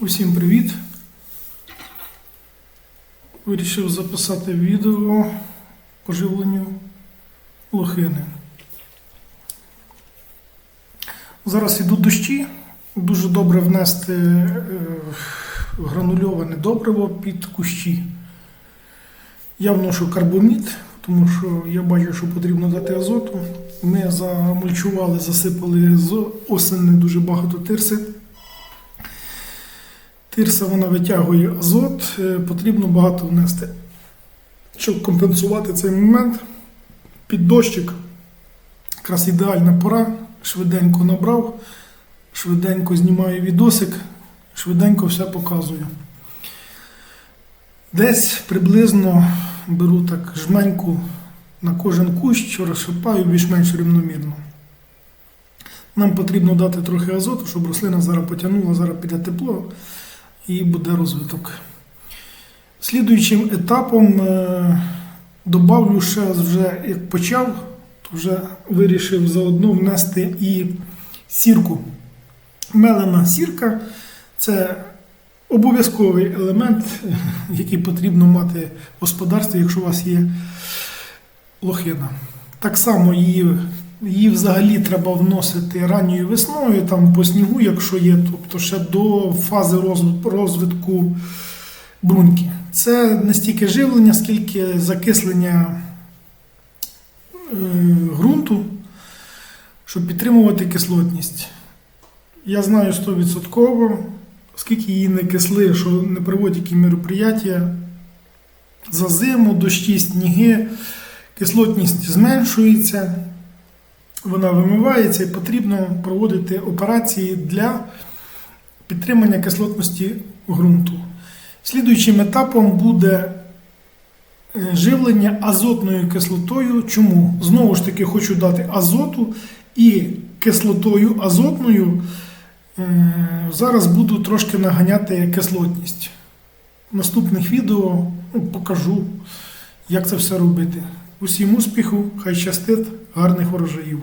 Усім привіт! Вирішив записати відео по живленню лохини. Зараз йдуть дощі. Дуже добре внести е, гранульоване добриво під кущі. Я вношу карбомід, тому що я бачу, що потрібно дати азоту. Ми замульчували, засипали з осени дуже багато тирси. Тирса вона витягує азот, е, потрібно багато внести. Щоб компенсувати цей момент, під дощик якраз ідеальна пора, швиденько набрав, швиденько знімаю відосик, швиденько все показую. Десь приблизно беру так жменьку на кожен кущ, розшипаю більш-менш рівномірно. Нам потрібно дати трохи азоту, щоб рослина зараз потягнула, зараз піде тепло і буде розвиток. Слідуючим етапом е, добавлю ще вже як почав, то вже вирішив заодно внести і сірку. Мелена сірка це обов'язковий елемент, який потрібно мати в господарстві, якщо у вас є лохина. Так само її, її взагалі треба вносити ранньою весною, там по снігу, якщо є, тобто ще до фази розвитку бруньки. Це не стільки живлення, скільки закислення е, ґрунту, щоб підтримувати кислотність. Я знаю 100%, оскільки її не кисли, що не проводять які мероприятия, за зиму, дощі, сніги, кислотність зменшується, вона вимивається і потрібно проводити операції для підтримання кислотності ґрунту. Слідуючим етапом буде е, живлення азотною кислотою. Чому? Знову ж таки, хочу дати азоту і кислотою азотною. е, Зараз буду трошки наганяти кислотність. В наступних відео ну, покажу, як це все робити. Усім успіху, хай щастить, гарних врожаїв!